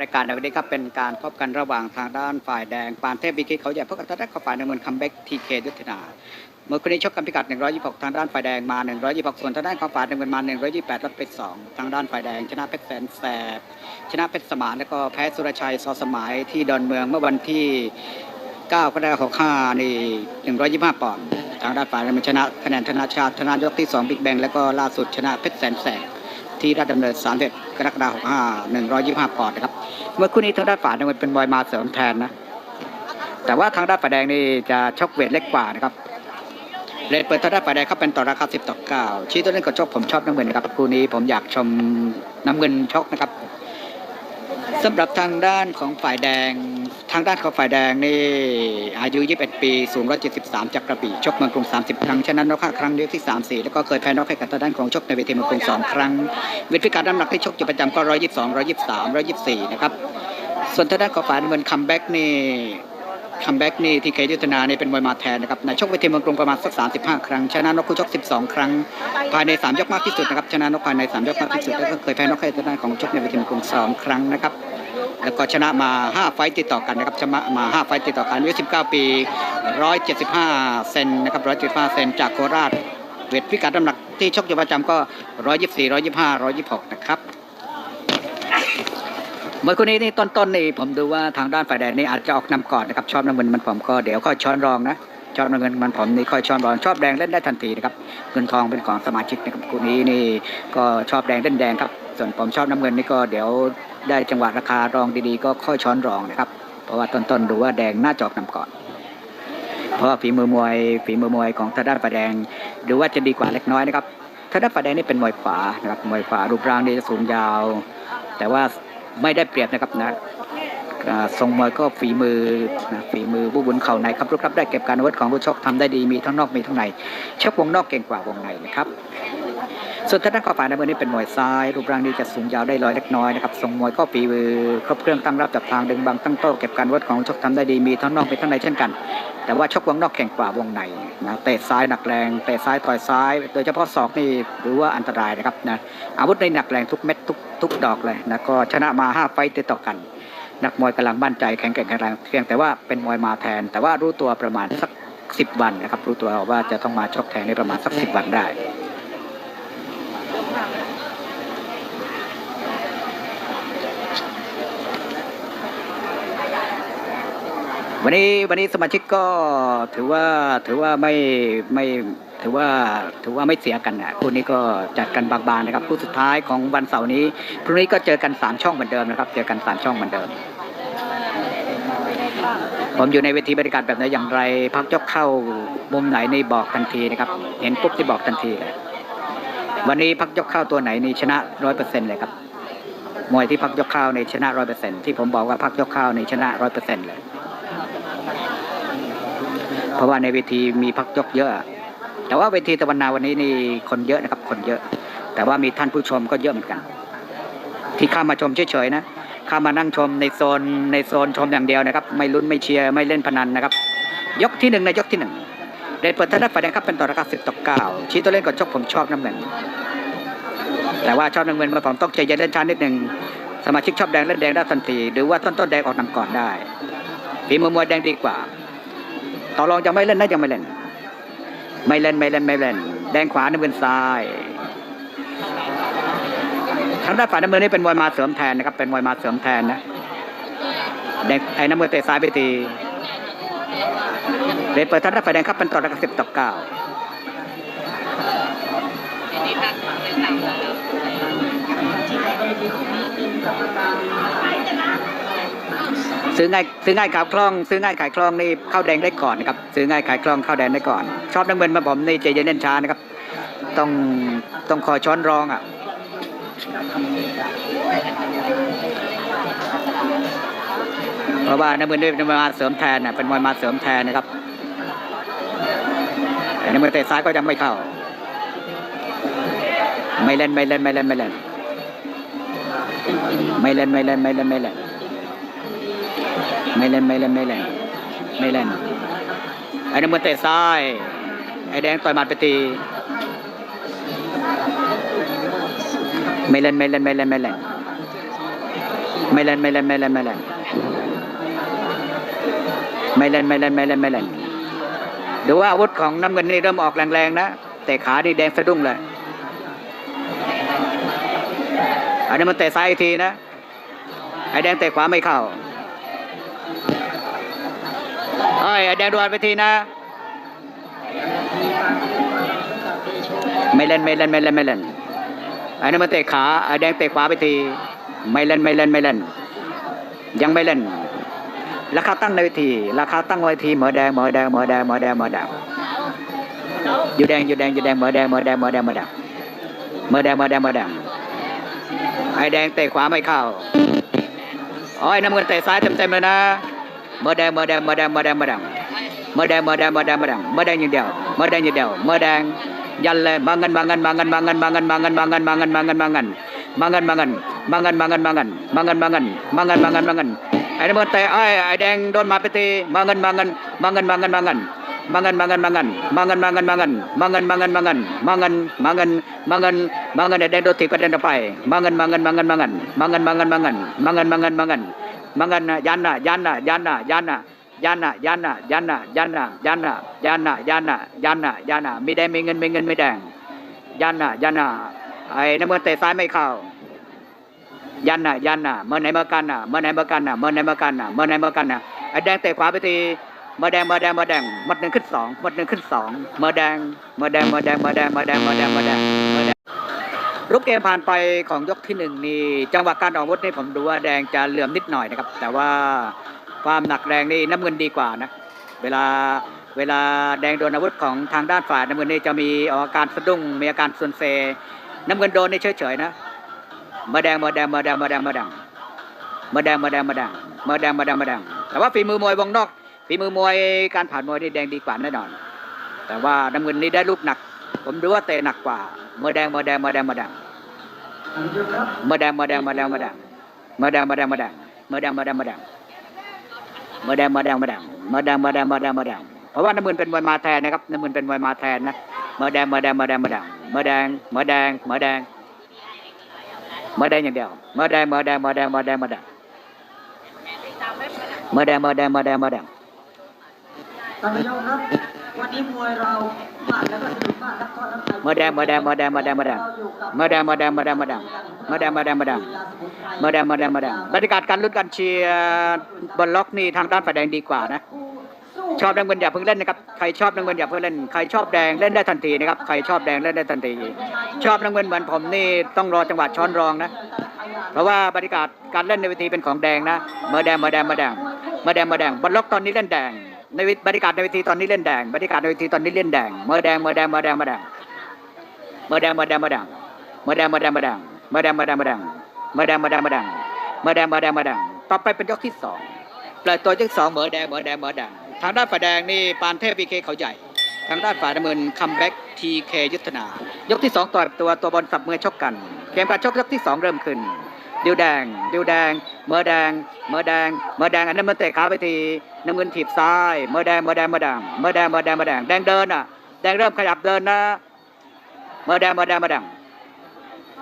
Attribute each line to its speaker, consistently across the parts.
Speaker 1: รายการในวันนี้ครับเป็นการพบกันระหว่างทางด้านฝ่ายแดง ปานเทพวิกิตเขาใหญ่พบกับทางด้านฝ่ายน้ำเงินคัมแบ็กทีเคยุทธนาเมื่อคนนี้ชกกันพิกัด 126 ทางด้านฝ่ายแดงมา 126 ส่วนทางด้านของฝ่ายน้ำเงินมา 128รับไป 2 ทางด้านฝ่ายแดง ชนะเพชรแสนแสบ ชนะเพชรสมานแล้วก็แพ้สุรชัยซอสมัยที่ดอนเมืองเมื่อวันที่9กรกฎาคม65นี่125ปอนด์ทางด้านฝ่ายน้ำเงินชนะคะแนนธนาชาติชนะยกที่2บิ๊กแบงแล้วก็ล่าสุดชนะเพชรแสนแสบที่ราชดำเนิน31 กรกฎาคม65 125ปอนด์นะครับ เมื่อคู่นี้ทางด้านฝ่ายน้ำเงินเป็นบอยมาเสริมแทนนะ แต่ว่าทางด้านฝ่ายแดงนี่จะชกเวทเล็กกว่านะครับเลทเปิดทางด้านฝ่ายแดงเขาเป็นต่อราคา10ต่อ9ชี้ตัวเล่นกับชกผมชอบน้ำเงินนะครับคู่นี้ผมอยากชมน้ำเงินชกนะครับสำหรับทางด้านของฝ่ายแดง ทางด้านของฝ่ายแดงนี่อายุ 21 ปีสูง173 จากกระบี่ชกเมืองกรุง 30 ครั้งชนะนกห้าครั้งเดียวที่ 3 4 แล้วก็เคยแพ้น็อกให้กับทางด้านของชกในเวทีเมืองกรุง 2 ครั้งเวทพิการน้ำหนักที่ชกอยู่ประจำก็ 122 123 124 นะครับ ส่วนทางด้านของฝ่ายน้ำเงินคัมแบ็กนี่คัมแบ็กนี่ที่เคยยุทธนาเนี่ยเป็นมวยมาแทนนะครับในชกเวทีเมืองกรุงประมาณสัก 35 ครั้ง ชนะนกคู่ชก 12 ครั้ง ภายใน 3 ยกมากที่สุดนะครับชนะนกภายใน 3 ยกมากที่สุดแล้วก็เคยแพ้นกให้ทางด้านของชกในเวทีเมืองกรุง 2 ครั้งนะครับ แล้วก็ชนะมา 5 ไฟต์ติดต่อกันนะครับชนะมา 5 ไฟต์ติดต่อกันอายุ19 ปี 175 เซนนะครับ175 เซนจากโคราช เวทพิกัดน้ำหนักที่ชกอยู่ประจำก็ 124 125 126 นะครับเมื่อคนนี้นี่ต้นๆนี่ผมดูว่าทางด้านฝ่ายแดงนี่อาจจะออกนำก่อนนะครับชอบน้ำเงินมันผมก็เดี๋ยวค่อยช้อนรองนะ ชอบน้ำเงินมันผมนี่ค่อยช้อนรองชอบแดงเล่นได้ทันทีนะครับเงินทองเป็นของสมาชิกนะครับคู่นี้นี่ก็ชอบแดงเล่นแดงครับ ส่วนผมชอบน้ำเงินนี่ก็เดี๋ยวได้จังหวะราคารองดีๆ ก็ค่อยช้อนรองนะครับ เพราะว่าต้นๆดูว่าแดงน่าจอกนำก่อน เพราะว่าฝีมือมวยฝีมือมวยของทางด้านฝ่ายแดงดูว่าจะดีกว่าเล็กน้อยนะครับทางด้านฝ่ายแดงนี่เป็นมวยขวานะครับมวยขวารูปร่างนี่จะสูงยาว แต่ว่าไม่ได้เปรียบนะครับนะ ทรงมวยก็ฝีมือนะฝีมือผู้บุญเข่าในครับรูปรับได้เก็บการวุธของผู้ชกทำได้ดีมีทั้งนอกมีทั้งในชกวงนอกเก่งกว่าวงในนะครับส่วนทางด้านขวาฝ่ายน้ำเงินนี่เป็นมวยซ้าย รูปร่างนี้จะสูงยาวได้ลอยเล็กน้อยนะครับทรงมวยก็ฝีมือครบเครื่องตั้งรับจับทางดึงบังตั้งโต้เก็บการวุธของชกทำได้ดีมีทั้งนอกมีทั้งในเช่นกัน แต่ว่าชกวงนอกแข่งกว่าวงในนะเตะซ้ายหนักแรงเตะซ้ายต่อยซ้าย โดยเฉพาะศอกนี่ถือว่าอันตรายนะครับนะอาวุธในหนักแรงทุกเม็ดทุกทุกดอกเลยนะก็ชนะมาห้าไฟติดต่อกัน นักมวยกำลังมั่นใจแข็งแกร่งแข็งแรงเพียงแต่ว่าเป็นมวยมาแทน แต่ว่ารู้ตัวประมาณสักสิบวันนะครับรู้ตัวว่าจะต้องมาชกแทนในประมาณสักสิบวันได้วันนี้วันนี้สมาชิกก็ถือว่าถือว่าไม่ไม่ถือว่าถือว่าไม่เสียกันนะคู่นี้ก็จัดกันบางๆนะครับคู่สุดท้ายของวันเสาร์นี้พรุ่งนี้ก็เจอกันสามช่องเหมือนเดิมนะครับ เจอกันสามช่องเหมือนเดิม ผมอยู่ในเวทีบริการแบบไหนอย่างไรพักยกเข้ามุมไหนนี่บอกทันทีนะครับ เห็นปุ๊บที่บอกทันทีเลยวันนี้พักยกเข้าตัวไหนนี่ชนะร้อยเปอร์เซ็นต์เลยครับมวยที่พักยกเข้าในชนะร้อยเปอร์เซ็นต์ที่ผมบอกว่าพักยกเข้าในชนะร้อยเปอร์เซ็นต์เลย เพราะว่าในเวทีมีพักยกเยอะ แต่ว่าเวทีตะวันนาวันนี้นี่คนเยอะนะครับ คนเยอะ แต่ว่ามีท่านผู้ชมก็เยอะเหมือนกัน ที่เข้ามาชมเฉยๆนะ เข้ามานั่งชมในโซนในโซนชมอย่างเดียวนะครับ ไม่ลุ้นไม่เชียร์ไม่เล่นพนันนะครับ ยกที่หนึ่งในยกที่หนึ่งเดนเปิดท่านัดฝ่ายแดงครับเป็นต่อราคาสิบต่อเก้าชี้ตัวเล่นก่อนชกผมชอบน้ำเงินแต่ว่าชอบน้ำเงินมาผมต้องใจเย็นเล่นช้านิดหนึ่งสมาชิกชอบแดงเล่นแดงได้ทันที หรือว่าต้นต้นแดงออกนำก่อนได้ฝีมือมวยแดงดีกว่า ต่อรองยังไม่เล่นนะยังไม่เล่น ไม่เล่นไม่เล่นไม่เล่น แดงขวาน้ำเงินซ้ายางด้านฝ่ายน้ำเงินนี่เป็นมวยมาเสริมแทนนะครับ เป็นมวยมาเสริมแทนนะแดงไอ้น้ำเงินเตะซ้ายไปทีเดนเปิดทางด้านฝ่ายแดงครับเป็นต่อระดับสิบต่อเก้าซื้อง่ายซื้อง่ายขายคล่อง ซื้อง่ายขายคล่องนี่เข้าแดงได้ก่อนนะครับซื้อง่ายขายคล่องเข้าแดงได้ก่อน ชอบน้ำเงินมาผมนี่ใจเย็นเล่นช้านะครับ ต้องต้องคอยช้อนรองอะ เพราะว่าน้ำเงินนี่เป็นมวยมาเสริมแทนน่ะเป็นมวยมาเสริมแทนนะครับแต่น้ำเงินเตะซ้ายก็ยังไม่เข้า ไม่เล่นไม่เล่นไม่เล่นไม่เล่นไม่เล่นไม่เล่นไม่เล่นไม่เล่นไม่เล่นไม่เล่นไม่เล่นไม่เล่นไอ้น้ำเงินเตะซ้ายไอ้แดงต่อยหมัดไปตี ไม่เล่นไม่เล่นไม่เล่นไม่เล่นไม่เล่นไม่เล่นไม่เล่นไม่เล่นไม่เล่นไม่เล่นไม่เล่นไม่เล่นดูว่าอาวุธของน้ำเงินนี่เริ่มออกแรงๆนะแต่ขานี่แดงสะดุ้งเลยอันนี้มันเตะซ้ายอีกทีนะไอ้แดงเตะขวาไม่เข้าเอ้ไอ้แดงดวลไปทีนะ ไม่เล่นไม่เล่นไม่เล่นไม่เล่น ไอ้นั่นมันเตะขาไอ้แดงเตะขวาไปทีไม่เล่นไม่เล่นไม่เล่น ยังไม่เล่น ราคาตั้งในเวที ราคาตั้งไว้ทีหมอแดงหมอแดงหมอแดงหมอแดงหมอแดงอยู่แดงอยู่แดงอยู่แดงหมอแดงหมอแดงหมอแดงหมอแดงหมอแดงหมอแดงหมอแดงไอ้แดงเตะขวาไม่เข้าอ๋อไอน้ำเงินเตะซ้ายเต็มๆเลยนะหมอแดงหมอแดงหมอแดงหมอแดงหมอแดงหมอแดงหมอแดงหมอแดงหมอแดงหมอแดงอย่างเดียวหมอแดงอย่างเดียวหมอแดง ยันเลยมาเงินมาเงินมาเงินมาเงินมาเงินมาเงินมาเงินมาเงินมาเงินมาเงินมาเงินมาเงินมา เงินมานะไอ้ไอ้แดงโดนหมานะเด็นออกไปมานมาเงินมาเงินมาเงินมาเงินมาเงินมาเงินมาเงินมาเงินมาเงินมาเงินยันน่ะยันน่ะยันน่ะยันน่ะยันน่ะยันน่ะยันน่ะยันน่ะยันน่ะยันน่ะยันน่ะยันน่ะยันน่ะมีแดงมีเงินมีเงินไม่แดงยันน่ะยันน่ะไอ้น้ำมันเตะซ้ายไม่เข้ายันน่ะยันน่ะเมื่อไหนเมื่อกันน่ะเมื่อไหนเมื่อกันน่ะเมื่อไหนเมื่อกันน่ะเมื่อไหนเมื่อกันน่ะไอ้แดงเตะขวาไปทีเมื่อแดงเมื่อแดงเมื่อแดงหมดหนึ่งขึ้นสองหมดหนึ่งขึ้นสองเมื่อแดงเมื่อแดงเมื่อแดงเมื่อแดงเมื่อแดงเมื่อแดงเมื่อแดงเมื่อแดงรูปเกมผ่านไปของยกที่หนึ่งนี่จังหวะการออกวุธนี่ผมดูว่าแดงจะเหลื่อมนิดหน่อยนะครับ แต่ว่า ความหนักแรงนี่น้ำเงินดีกว่านะเวลาเวลาแดงโดนอาวุธของทางด้านฝ่ายน้ำเงินนี่จะมีออกอาการสะดุ้งมีอาการส่วนเซ น้ำเงินโดนนี่เฉยๆนะมาแดงมาแดงมาแดงมาแดงมาแดงมาแดงมาแดงมาแดงมาแดงมาแดงมาแดงแต่ว่าฝีมือมวยวงนอกฝีมือมวยการผ่านมวยนี่แดงดีกว่าแน่นอน แต่ว่าน้ำเงินนี่ได้ลูกหนัก ผมดูว่าเตะหนักกว่ามาแดงมาแดงมาแดงมาแดงมาแดงมาแดงมาแดงมาแดงมาแดงมาแดงมาแดงมาแดงมาแดง มาแดงมาแดงมาแดงมาแดงมาแดงมาแดงมาแดงเพราะว่าน้ำเงินเป็นมวยมาแทนนะครับน้ำเงินเป็นมวยมาแทนนะมาแดงมาแดงมาแดงมาแดงมาแดงมาแดงมาแดงมาแดงอย่างเดียว mơ đen mơ đen mơ đen mơ đen mơ đen mơ đen mơ đen mơ đen mơ đen
Speaker 2: ท่านผู้ชมครับ วันนี้มวยเรามันแล้วก็สนุกมากครับก็น้ำใจ
Speaker 1: mơ đen mơ đen mơ đen mơ đen mơ đen mơ đen mơ đen mơ đen mơ đen mơ đen mơ đen mơ đen มอแดงมอแดงมอแดงบรรยากาศการลุ้นการเชียร์บอลล็อกนี่ทางด้านฝ่ายแดงดีกว่านะชอบแดงเงินอย่าเพิ่งเล่นนะครับใครชอบน้ำเงินอย่าเพิ่งเล่นใครชอบแดงเล่นได้ทันทีนะครับใครชอบแดงเล่นได้ทันทีชอบน้ำเงินเหมือนผมนี่ต้องรอจังหวะช้อนรองนะ เพราะว่าบรรยากาศการเล่นในเวทีเป็นของแดงนะเมอแดงเมอแดงเมอแดงเมอแดงมอแดงบอลล็อกตอนนี้เล่นแดง ในบรรยากาศในเวทีตอนนี้เล่นแดงบรรยากาศในเวทีตอนนี้เล่นแดงเมื่อแดงเมื่อแดงเมื่อแดงเมื่อแดงเมื่อแดงเมื่อแดงเมื่อแดงเมอแดงเมอแดงเมอแดงเมอแดงเมอแดงเมอแดงเมอแดงเมอแดงเมอแดงเมอแดงเมอแดงเมอแดงต่อไปเป็นยกที่สองเปิดตัวยกสองเมื่อแดงเมื่อแดงเมื่อแดงทางด้านฝ่ายแดงนี่ปานเทพพีเคเขาใหญ่ ทางด้านฝ่ายน้ำเงินคัมแบ็กทีเคยุทธนายกที่สองต่อยตัวตัวบอลสับมือชกกัน เกมการชกยกที่สองเริ่มขึ้น ดิวแดง ดิวแดง เมื่อแดง เมื่อแดง เมื่อแดง อันนั้นมันเตะขาไปทีน้ำเงินถีบซ้าย เมื่อแดง เมื่อแดง เมื่อแดง เมื่อแดง เมื่อแดง เมื่อแดง แดงเดินอะ แดงเริ่มขยับเดินนะ เมื่อแดง เมื่อแดง เมื่อแดง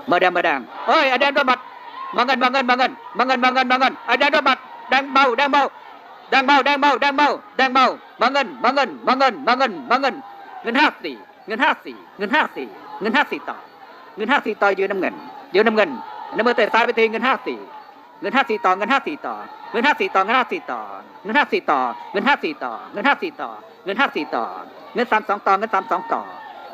Speaker 1: เมื่อแดง เมื่อแดงเฮ้ยไอ้แดงโดนบัดมาเงินมาเงินมาเงินมาเงินมาเงินมาเงินไอ้แดงโดนบัดแดงเบา แดงเบา แดงเบา แดงเบา แดงเบา แดงเบามาเงินมาเงินมาเงินมาเงินมาเงิน เงินห้าสี่เงินห้าสี่เงินห้าสี่เงินห้าสี่ต่อ เงินห้าสี่ต่อยืนน้ำเงินยืนน้ำเงิน น้ำเงินเตะซ้ายไปทีเงินห้าสี่เงินห้าสี่ต่อเงินห้าสี่ต่อเงินห้าสี่ต่อเงินห้าสี่ต่อเงินห้าสี่ต่อเงินห้าสี่ต่อเงินห้าสี่ต่อเงินห้าสี่ต่อเงินสามสองต่อเงินสามสองต่อ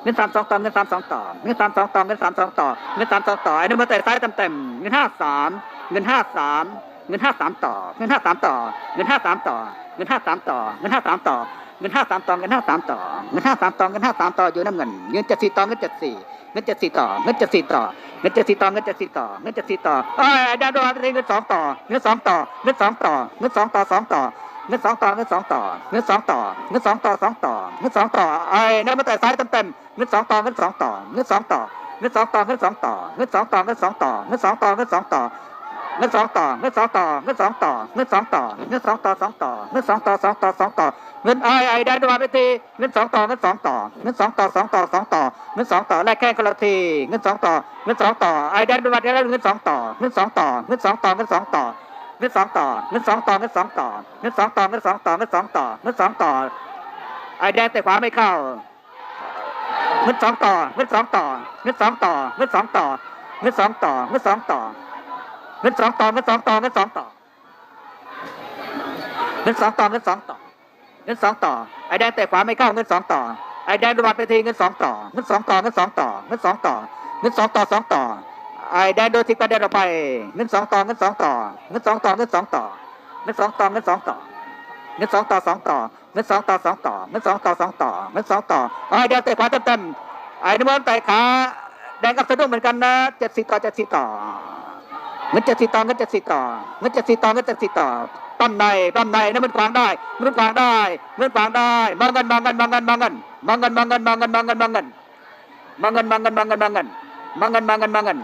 Speaker 1: เงินสามสองต่อเงินสามสองต่อเงินสามสองต่อเงินสามสองต่อเงินสามสองต่อไอ้นั่นมาเตะซ้ายเต็มเต็มเงินห้าสามเงินห้าสามเงินห้าสามต่อเงินห้าสามต่อเงินห้าสามต่อเงินห้าสามต่อเงินห้าสามต่อ เงินห้าสามต่อเงินห้าสามต่อเงินห้าสามต่อเงินห้าสามต่ออยู่น้ำเงินเงินเจ็ดสี่ต่อเงินเจ็ดสี่เงินเจ็ดสี่ต่อเงินเจ็ดสี่ต่อเงินเจ็ดสี่ต่อเงินเจ็ดสี่ต่อเงินเจ็ดสี่ต่อเอ้ยดาวดวงเงินสองต่อเงินสองต่อเงินสองต่อเงินสองต่อสองต่อเงินสองต่อเงินสองต่อเงินสองต่อเงินสองต่อสองต่อเงินสองต่อไอ้นั่นมาแต่ซ้ายเต็มเต็มๆเงินสองต่อเงินสองต่อเงินสองต่อเงินสองต่อเงินสองต่อเงินสองต่อเงินสองต่อเงินสองต่อเงินสองต่อ เงินสองต่อเงินสองต่อเงินสองต่อเงินสองต่อเงินสองต่อสองต่อเงินสองต่อสองต่อสองต่อเงินไอไอได้ด้วยไปทีเงินสองต่อเงินสองต่อเงินสองต่อสองต่อสองต่อเงินสองต่อแลกแค่คนละทีเงินสองต่อเงินสองต่อไอได้ด้วยได้วเงินสองต่อเงินสองต่อเงินสองต่อเงินสองต่อเงินสองต่อเงินสองต่อเงินสองต่อเงินสองต่อเงินสองต่อเงินสองต่อเงินสองต่อไอแดงแต่ขวาไม่เข้าเงินสองต่อเงินสองต่อเงินสองต่อเงินสองต่อเงินสองต่อเงินสองต่อ เงินสองต่อเงินสองต่อเงินสองต่อเงินสองต่อเงินสองต่อเงินสองต่อไอ้แดงเตะขวาไม่เข้าเงินสองต่อไอ้แดงโดนบัตรไปทีเงินสองต่อเงินสองต่อเงินสองต่อเงินสองต่อเงินสองต่อสองต่อไอ้แดงโดนทิ้งปเด็นออกไปเงินสองต่อเงินสองต่อเงินสองต่อเงินสองต่อเงินสองต่อเงินสองต่อเงินสองต่อสองต่อเงินสองต่อสองต่อเงินสองต่อสองต่อเงินสองต่อไอ้แดงเตะขวาเต็มๆไอ้น้ำมันไต่ขาแดงกับสะดุ้งเหมือนกันนะเจ็ดสิบต่อเจ็ดสิบต่อ เงินจ็ดสิบต่อเงินเจ็ดสิบต่อเงินจ็ดสิบต่อเงินเจ็ดสิบต่อปั้มในปั้มในน้ำมันขวางได้ มันขวางได้มันขวางได้มองเงินมองเงินมองเงินมองเงินมองเงินมองเงินมองเงินมองเงินมองเงินมองเงินมองเงินมองเงินมองเงินมองเงินมองเงินมองเงิน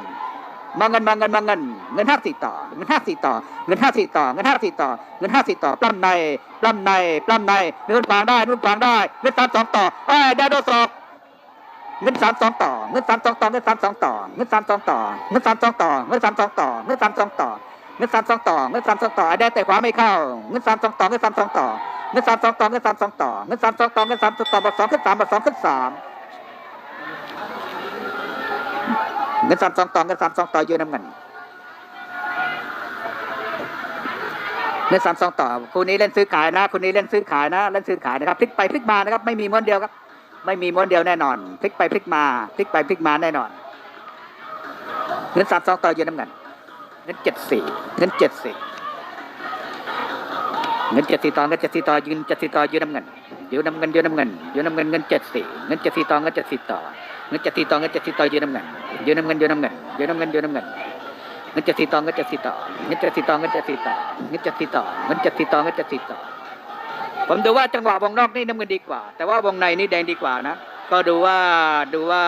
Speaker 1: มองเงินมองเงินมองเงินเงินห้าสิบต่อเงินห้าสิบต่อเงินห้าสิบต่อเงินห้าสิบต่อเงินห้าสิบต่อปล้ำในปล้ำในปล้ำในเงินขวางได้เงินขวางได้เงินสามสองต่อไอ้ได้โดนศอก เงินสามสองต่อเงินสามสองต่อเงินสามสองต่อเงินสามสองต่อเงินสามสองต่อเงินสามสองต่อเงินสามสองต่อเงินสามสองต่อเงินสามสองต่อไอ้ได้แต่ขวาไม่เข้าเงินสามสองต่อเงินสามสองต่อเงินสามสองต่อเงินสามสองต่อเงินสามสองต่อเงินสามสองต่อบทสองขึ้นสามบทสองขึ้นสามเงินสามสองต่อเงินสามสองต่อยืนน้ำเงินเงินสามสองต่อคู่นี้เล่นซื้อขายนะคู่นี้เล่นซื้อขายนะเล่นซื้อขายนะครับพลิกไปพลิกมานะครับไม่มีม้วนเดียวครับ ไม่มีม้วนเดียวแน่นอน พลิกไปพลิกมา พลิกไปพลิกมาแน่นอนเงินสามสองต่อยืนน้ำเงินเงินเจ็ดสี่เงินเจ็ดสี่เงินเจ็ดสี่ต่อเงินเจ็ดสี่ต่อยืนเจ็ดสี่ต่อยืนน้ำเงินยืนน้ำเงินยืนน้ำเงินยืนน้ำเงินเงินเจ็ดสี่เงินเจ็ดสี่ต่อเงินเจ็ดสี่ต่อเงินเจ็ดสี่ต่อเงินเจ็ดสี่ต่อยืนน้ำเงินยืนน้ำเงินยืนน้ำเงินยืนน้ำเงินยืนน้ำเงินเงินเจ็ดสี่ต่อเงินเจ็ดสี่ต่อเงินเจ็ดสี่ต่อเงินเจ็ดสี่ต่อเงินเจ็ดสี่ต่อเงินเจ็ดสี่ต่อเงินเจ็ดสี่ต่อ ผมดูว่าจังหวะวงนอกนี่น้ำเงินดีกว่า แต่ว่าวงในนี่แดงดีกว่านะ ก็ดูว่าดูว่า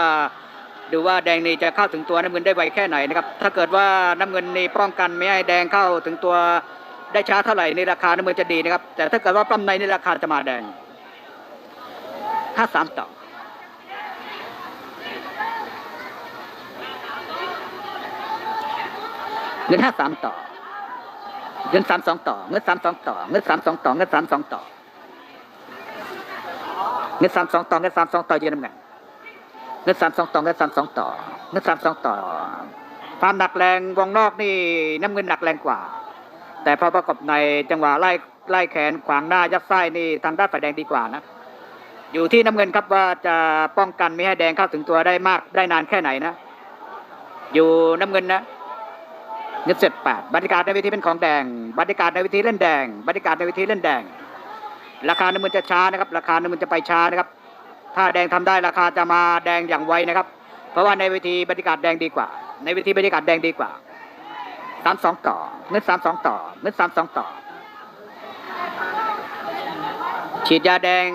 Speaker 1: ดูว่าแดงนี่จะเข้าถึงตัวน้ำเงินได้ไวแค่ไหนนะครับ ถ้าเกิดว่าน้ำเงินนี่ป้องกันไม่ให้แดงเข้าถึงตัวได้ช้าเท่าไหร่ในราคาน้ำเงินจะดีนะครับ แต่ถ้าเกิดว่าปั้มในนี่ราคาจะมาแดงห้าสามต่อเงินห้าสามต่อเงินสามสองต่อ เงินสามสองต่อ เงินสามสองต่อ เงินสามสองต่อ เงินสามสองต่อเงินสามสองต่อยืนน้ำเงินเงินสามสองต่อเงินสามสองต่อเงินสามสองต่อความหนักแรงวงนอกนี่น้ำเงินหนักแรงกว่า แต่พอประกบในจังหวะไล่ไล่แขนขวางหน้ายัดไส้นี่ทางด้านฝ่ายแดงดีกว่านะอยู่ที่น้ำเงินครับว่าจะป้องกันไม่ให้แดงเข้าถึงตัวได้มากได้นานแค่ไหนนะ อยู่น้ำเงินนะเงินเสร็จแปดบรรยากาศในเวทีเป็นของแดงบรรยากาศในเวทีเล่นแดงบรรยากาศในเวทีเล่นแดง ราคาน้ำมันจะช้านะครับ ราคาน้ำมันจะไปช้านะครับ ถ้าแดงทำได้ราคาจะมาแดงอย่างไวนะครับ เพราะว่าในเวทีบรรยากาศแดงดีกว่า ในเวทีบรรยากาศแดงดีกว่าสามสองต่อเงินสามสองต่อเงินสามสองต่อ ฉีดยาแดง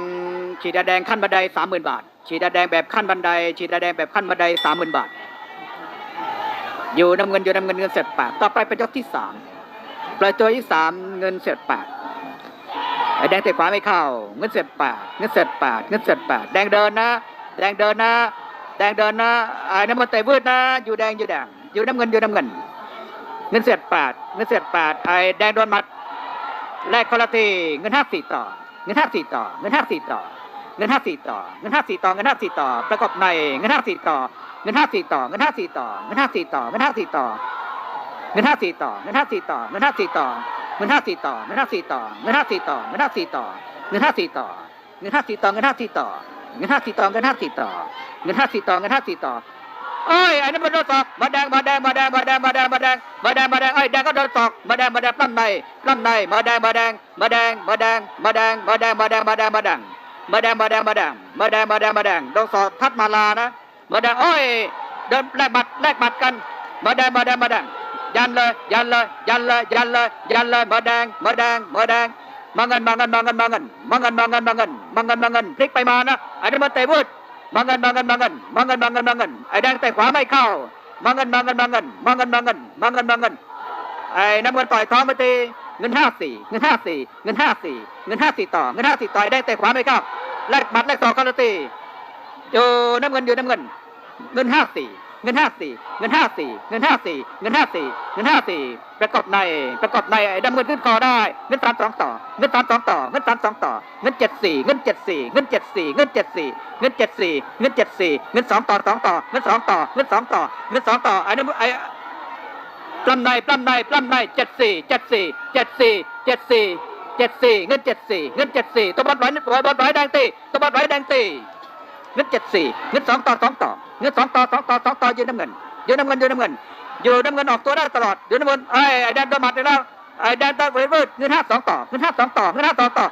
Speaker 1: ฉีดยาแดงขั้นบันไดสามหมื่นบาท ฉีดยาแดงแบบขั้นบันได ฉีดยาแดงแบบขั้นบันไดสามหมื่นบาท อยู่น้ำเงินอยู่น้ำเงินเงินเสร็จแปดต่อไปเป็นยกที่สามปล่อยตัวที่สามเงินเสร็จแปด แดงเตะขวาไม่เข้าเงินเสร็จแปดเงินเสร็จแปดเงินเสร็จแปดแดงเดินนะ แดงเดินนะ แดงเดินนะไอ้น้ำมันเตะวืดนะ อยู่แดงอยู่แดงอยู่น้ำเงินอยู่น้ำเงิน เงินเสร็จแปดเงินเสร็จแปดไอ้แดงโดนหมัดแลกคนละทีเงินห้าสี่ต่อ เงินห้าสี่ต่อ เงินห้าสี่ต่อ เงินห้าสี่ต่อ เงินห้าสี่ต่อ เงินห้าสี่ต่อ ประกอบใน เงินห้าสี่ต่อ เงินห้าสี่ต่อ เงินห้าสี่ต่อ เงินห้าสี่ต่อ เงินห้าสี่ต่อ เงินห้าสี่ต่อ เงินห้าสี่ต่อ เงินห้าสี่ต่อ เงินห้าสี่ต่อเงินห้าสี่ต่อเงินห้าสี่ต่อเงินห้าสี่ต่อเงินห้าสี่ต่อเงินห้าสี่ต่อเงินห้าสี่ต่อเงินห้าสี่ต่อเงินห้าสี่ต่อเงินห้าสี่ต่อเงินห้าสี่ต่อเอ้ยไอ้นั่นมันโดนตอกมาแดงมาแดงมาแดงมาแดงมาแดงมาแดงมาแดงมาแดงไอ้แดงก็โดนตอกมาแดงมาแดงปล้ำในปล้ำในมาแดงมาแดงมาแดงมาแดงมาแดงมาแดงมาแดงมาแดงมาแดงมาแดงมาแดงมาแดงมาแดงมาแดงมาแดงต้องสอดทัดมาลานะมาแดงโอ้ยเดินแลกบัตรแลกบัตรกันมาแดงมาแดงมาแดง ยันเลยยันเลยยันเลยยันเลยยันเลยมาแดงมาแดงมาแดงมาเงินมาเงินมาเงินมาเงินมาเงินมาเงินมาเงินมาเงินมาเงินพลิกไปมานะไอ้นี่มันเตะวืดมาเงินมาเงินมาเงินมาเงินมาเงินมาเงินไอ้แดงเตะขวาไม่เข้ามาเงินมาเงินมาเงินมาเงินมาเงินมาเงินมาเงินไอ้น้ำเงินต่อยท้องไปตีเงินห้าสี่เงินห้าสี่เงินห้าสี่เงินห้าสี่ต่อเงินห้าสี่ต่อยได้แต่ขวาไม่ครับแลกหมัดแลกศอกเข้าตีอยู่น้ำเงินอยู่น้ำเงิน เงินห้าสี่ เงินห้าสี่เงินห้าสี่เงินห้าสี่เงินห้าสี่เงินห้าสี่ประกอบในประกอบในไอ้ดำเงินขึ้นคอได้เงินสามสองต่อเงินสามสองต่อเงินสามสองต่อเงินเจ็ดสี่เงินเจ็ดสี่เงินเจ็ดสี่เงินเจ็ดสี่เงินเจ็ดสี่เงินเจ็ดสี่เงินสองต่อสองต่อเงินสองต่อเงินสองต่อเงินสองต่อไอ้นั่นไอ้ปล้ำในปล้ำในปล้ำในเจ็ดสี่เจ็ดสี่เจ็ดสี่เจ็ดสี่เจ็ดสี่เงินเจ็ดสี่เงินเจ็ดสี่ตัวบอลไว้ตัวบอลไว้แดงตีตัวบอลไว้แดงตี เงินเจ็ดสี่เงินสองต่อสองต่อเงินสองต่อสองต่อสองต่อยืนน้ำเงินยืนน้ำเงินยืนน้ำเงินยู่น้ำเงินออกตัวได้ตลอดยืนน้ำเงินไอ้แดนโดนหมัดไปแล้วไอ้แดนตะเวทเวิร์ดเงินห้าสองต่อเงินห้าสองต่อเงินห้าสอต่อ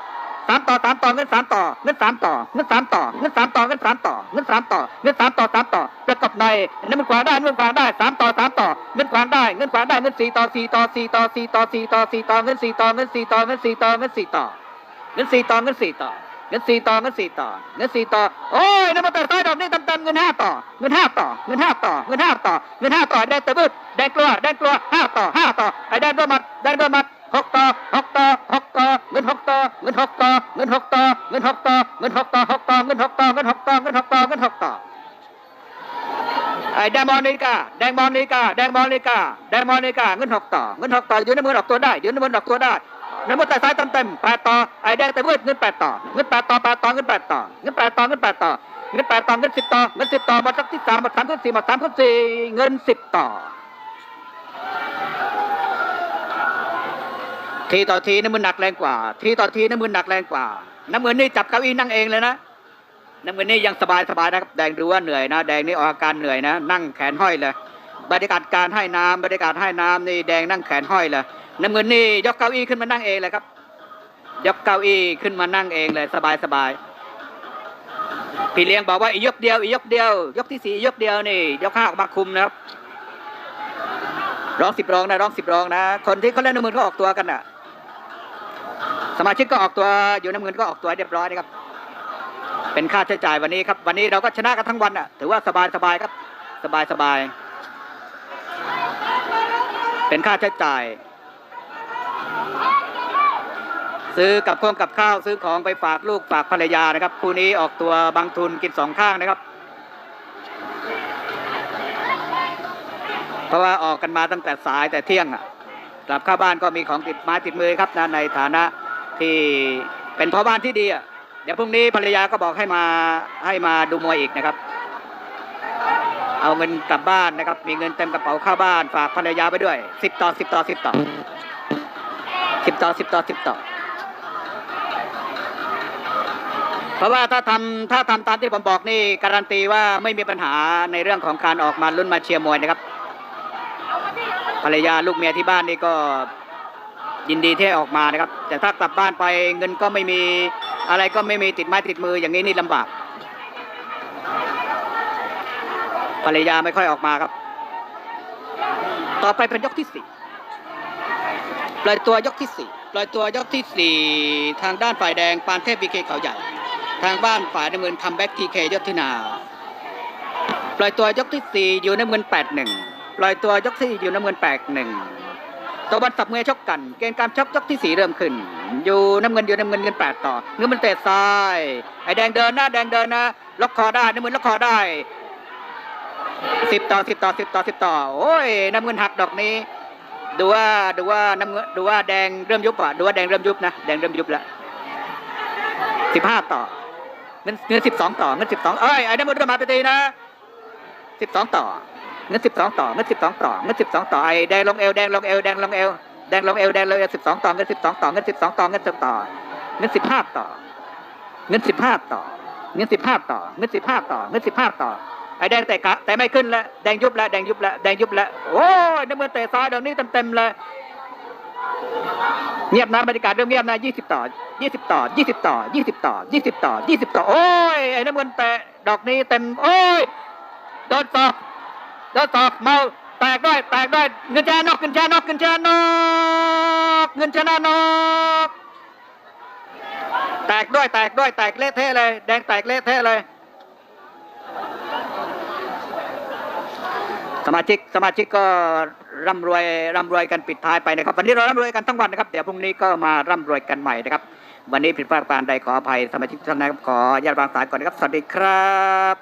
Speaker 1: สามต่อสามต่อเงินสามต่อเงินสามต่อเงินสามต่อเงินสามต่อเงินสามต่อเงินสามต่อเงินสามต่อสามต่อประกอบในน้ำมันขวาได้น้ำมันขวาได้สามต่อสามต่อเงินขวาได้เงินขวาได้เงินสี่ต่อสี่ต่อสี่ต่อสี่ต่อสี่ต่อสี่ต่อเงินสี่ต่อเงินสี่ต่อเงินสี่ต่อเงินสี่ต่อเงินสี่ต่อเงินสี่ต่อเงินสี่ต่อ เงินสี่ต่อเงินสี่ต่อเงินสี่ต่อโอ้ยน้ำมันแต่ซ้ายดอกนี้เต็มๆเงินห้าต่อเงินห้าต่อเงินห้าต่อเงินห้าต่อเงินห้าต่อแดงตะบืดแดงกลัวแดงกลัวห้าต่อห้าต่อไอ้แดงโดนหมัดแดงโดนหมัดหกต่อหกต่อหกต่อเงินหกต่อเงินหกต่อเงินหกต่อเงินหกต่อเงินหกต่อหกต่อเงินหกต่อเงินหกต่อเงินหกต่อเงินหกต่อไอ้แดงมอนิกาแดงมอนิกาแดงมอนิกาแดงมอนิกาเงินหกต่อเงินหกต่อยืนน้ำมือออกตัวได้ยืนน้ำมือออกตัวได้ น้ำมันแต่ซ้ายเต็มเต็มแปดต่อไอ้แดงแต่มืดเงินแปดต่อเงินแปดต่อแปดต่อเงินแปดต่อเงินแปดต่อเงินแปดต่อเงินแปดต่อเงินสิบต่อเงินสิบต่อมาสักที่สามมาสามขึ้นสี่มาสามขึ้นสี่เงินสิบต่อ ทีต่อทีน้ำมือหนักแรงกว่า ทีต่อทีน้ำมือหนักแรงกว่า น้ำมือนี่จับเก้าอี้นั่งเองเลยนะน้ำมือนี่ยังสบายสบายนะครับแดงดูว่าเหนื่อยนะ แดงนี่ออกอาการเหนื่อยนะ นั่งแขนห้อยเลย บรรยากาศการให้น้ำบรรยากาศให้น้ำนี่แดงนั่งแขนห้อยเลยน้ำเงินนี่ยกเก้าอี้ขึ้นมานั่งเองเลยครับ ยกเก้าอี้ขึ้นมานั่งเองเลย สบายสบายพี่เลี้ยงบอกว่าอียกเดียวอียกเดียว ยกที่สี่ยกเดียวนี่ ยกห้าออกมาคุมนะครับร้องสิบร้องนะร้องสิบร้องนะ คนที่เขาเล่นน้ำเงินก็ออกตัวกันอะ สมาชิกก็ออกตัวอยู่น้ำเงินก็ออกตัวเรียบร้อยนะครับ เป็นค่าใช้จ่ายวันนี้ครับ วันนี้เราก็ชนะกันทั้งวันอะ ถือว่าสบายสบายครับ สบายสบาย เป็นค่าใช้จ่าย ซื้อกับข้องกับข้าวซื้อของไปฝากลูกฝากภรรยานะครับคู่นี้ออกตัวบางทุนกินสองข้างนะครับ เพราะว่าออกกันมาตั้งแต่สายแต่เที่ยงอะกลับเข้าบ้านก็มีของติดไม้ติดมือครับนะในฐานะที่เป็นพ่อบ้านที่ดีอะเดี๋ยวพรุ่งนี้ภรรยาก็บอกให้มาให้มาดูมวยอีกนะครับ เอาเงินกลับบ้านนะครับ มีเงินเต็มกระเป๋าเข้าบ้าน ฝากภรรยาไปด้วยสิบต่อสิบต่อสิบต่อสิบต่อสิบต่อสิบต่อ เพราะว่าถ้าทำถ้าทำตามที่ผมบอกนี่การันตีว่าไม่มีปัญหาในเรื่องของการออกมาลุ้นมาเชียร์มวยนะครับ ภรรยาลูกเมียที่บ้านนี่ก็ยินดีที่ออกมานะครับ แต่ถ้ากลับบ้านไปเงินก็ไม่มีอะไรก็ไม่มีติดไม้ติดมืออย่างนี้นี่ลำบาก ภรรยาไม่ค่อยออกมาครับ ต่อไปเป็นยกที่สี่ปล่อยตัวยกที่สี่ปล่อยตัวยกที่สี่ทางด้านฝ่ายแดงปานเทพบีเคเขาใหญ่ ทางบ้านฝ่ายน้ำเงินคัมแบ็กทีเคยศทินา ปล่อยตัวยกที่สี่อยู่น้ำเงินแปดหนึ่งปล่อยตัวยกที่อยู่น้ำเงินแปดหนึ่งตะวันสับมือชกกัน เกณฑ์การชกยกที่สี่เริ่มขึ้น อยู่น้ำเงินอยู่น้ำเงินเงินแปดต่อเงินมันเตะซ้ายไอ้แดงเดินหน้าแดงเดินนะล็อกคอได้น้ำเงินล็อกคอได้ สิบต่อสิบต่อสิบต่อสิบต่อ โอ้ยน้ำเงินหักดอกนี้ ดูว่าดูว่าน้ำเงินดูว่าแดงเริ่มยุบอะดูว่าแดงเริ่มยุบนะแดงเริ่มยุบแล้วสิบห้าต่อเงินเงินสิบสองต่อเงินสิบสองเอ้ยไอ้นั่นมันมาไปตีนะสิบสองต่อเงินสิบสองต่อเงินสิบสองต่อเงินสิบสองต่อไอ้แดงลงเอวแดงลงเอวแดงลงเอวแดงลงเอวแดงลงเอวสิบสองต่อเงินสิบสองต่อเงินสิบสองต่อเงินสิบต่อเงินสิบห้าต่อเงินสิบห้าต่อเงินสิบห้าต่อเงินสิบห้าต่อเงินสิบห้าต่อ ไอ้แดงแต่กะแต่ไม่ขึ้นแล้วแดงยุบแล้วแดงยุบแล้วแดงยุบแล้วโอ้ยน้ำเงินเตะซ้ายดี๋ยวนี้เต็มเต็มๆเลยเงียบนะบรรยากาศเริ่มเงียบนะยี่สิบต่อยี่สิบต่อยี่สิบต่อยี่สิบต่อยี่สิบต่อยี่สิบต่อโอ้ยไอ้น้ำเงินแตะดอกนี้เต็มโอ้ยโดนตอกโดนตอกเมาแตกด้วยแตกด้วยเงินแชนอกเงินแชนอกเงินแชนอกเงินชนะนอกแตกด้วยแตกด้วยแตกเละเทะเลย แดงแตกเละเทะเลย สมาชิกสมาชิกก็ร่ำรวยร่ำรวยกันปิดท้ายไปนะครับ วันนี้เราร่ำรวยกันทั้งวันนะครับเดี๋ยวพรุ่งนี้ก็มาร่ำรวยกันใหม่นะครับ วันนี้ผิดพลาดประการใดขออภัยสมาชิกท่านนะครับขออนุญาตบางสายก่อนนะครับ สวัสดีครับ